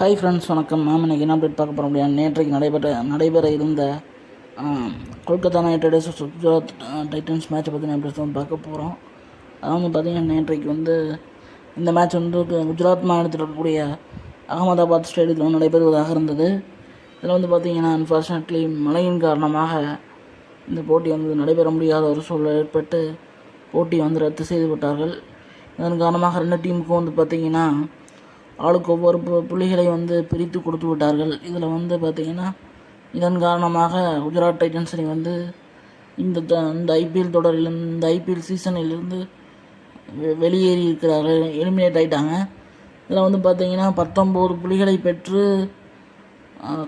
Hi friends வணக்கம். Ma'am இன்றைக்கி என்ன அப்டேட் பார்க்க போகிறோம் அப்படின்னா நேற்றைக்கு நடைபெற்ற நடைபெற இருந்த Kolkata knight riders Gujarat titans மேட்சை பற்றி நான் வந்து பார்க்க போகிறோம் அதாவது வந்து பார்த்திங்கன்னா நேற்றைக்கு வந்து இந்த மேட்ச் வந்து குஜராத் மாநிலத்தில் இருக்கக்கூடிய அகமதாபாத் ஸ்டேடியத்தில் வந்து நடைபெறுவதாக இருந்தது. இதில் வந்து பார்த்திங்கன்னா அன்ஃபார்ச்சுனேட்லி மழையின் காரணமாக இந்த போட்டி வந்து நடைபெற முடியாத ஒரு சூழல் ஏற்பட்டு போட்டி வந்து ரத்து செய்து விட்டார்கள். இதன் காரணமாக ரெண்டு டீமுக்கும் வந்து பார்த்திங்கன்னா ஆளுக்கு ஒவ்வொரு பு- புள்ளிகளை வந்து பிரித்து கொடுத்து விட்டார்கள். இதில் வந்து பார்த்திங்கன்னா இதன் காரணமாக குஜராத் டைட்டன்ஸ் அணி வந்து இந்த த- இந்த ஐபிஎல் தொடரில் இந்த ஐபிஎல் சீசனிலிருந்து வெ- வெளியேறி இருக்கிறார்கள். எலிமினேட் ஆயிட்டாங்க. இதில் வந்து பார்த்திங்கன்னா பத்தொம்போது புள்ளிகளை பெற்று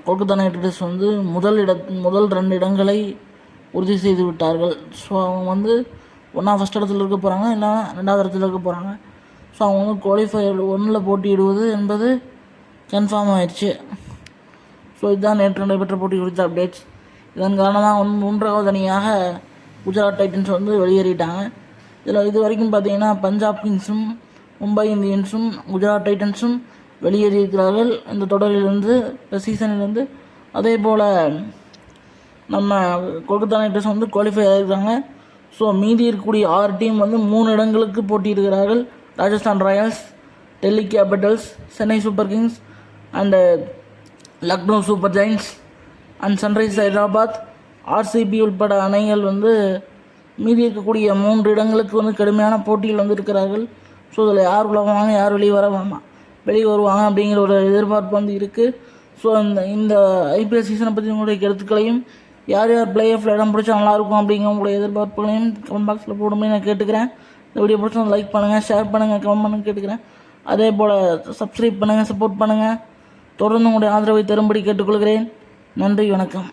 கொல்கத்தா நைட் ரைடர்ஸ் வந்து முதல் இட முதல் ரெண்டு இடங்களை உறுதி செய்து விட்டார்கள். ஸோ அவங்க வந்து ஒன்றா ஃபஸ்ட் இடத்துல இருக்க போகிறாங்க இல்லைனா ரெண்டாவது இடத்துல இருக்க போகிறாங்க ஸோ அவங்க வந்து குவாலிஃபயர் ஒன்றில் போட்டியிடுவது என்பது கன்ஃபார்ம் ஆயிடுச்சு. ஸோ இதுதான் நேற்று நடைபெற்ற போட்டி குறித்த அப்டேட்ஸ் இதன் காரணமாக வந்து மூன்றாவது அணியாக குஜராத் டைட்டன்ஸ் வந்து வெளியேறிட்டாங்க. இதில் இது வரைக்கும் பார்த்தீங்கன்னா பஞ்சாப் கிங்ஸும் மும்பை இந்தியன்ஸும் குஜராத் டைட்டன்ஸும் வெளியேறியிருக்கிறார்கள். இந்த தொடரிலிருந்து இந்த சீசனிலிருந்து அதே போல் நம்ம கொல்கத்தா நைட் ரைடர்ஸ் வந்து குவாலிஃபை ஆகிருக்காங்க ஸோ மீதி இருக்கக்கூடிய ஆறு டீம் வந்து மூணு இடங்களுக்கு போட்டியிடுகிறார்கள். Rajasthan royals Delhi capitals Chennai super kings and Lucknow super giants and sunrise Hyderabad. RCB உள்பட அணைகள் வந்து மீதி இருக்கக்கூடிய மூன்று இடங்களுக்கு வந்து கடுமையான போட்டியில் வந்து இருக்கிறார்கள் ஸோ இதில் யார் உள்ள யார் வெளியே வரவாமா வெளியே வருவாங்க அப்படிங்கிற ஒரு எதிர்பார்ப்பு வந்து இருக்குது ஸோ இந்த இந்த ஐபிஎல் சீசனை பற்றி உங்களுடைய கருத்துக்களையும் யார் யார் பிளே ஆஃப்ல இடம் பிடிச்சா நல்லாயிருக்கும் அப்படிங்கிற உங்களுடைய எதிர்பார்ப்புகளையும் கமெண்ட் பாக்ஸில் போடும்போது நான் கேட்டுக்கிறேன். இந்த வீடியோ பிடிச்சா லைக் பண்ணுங்கள் ஷேர் பண்ணுங்கள் கமெண்ட் பண்ணுங்க கேட்டுக்கிறேன். அதே போல் சப்ஸ்கிரைப் பண்ணுங்கள் சப்போர்ட் பண்ணுங்கள் தொடர்ந்து உங்களுடைய ஆதரவை தரும்படி கேட்டுக்கொள்கிறேன். நன்றி வணக்கம்.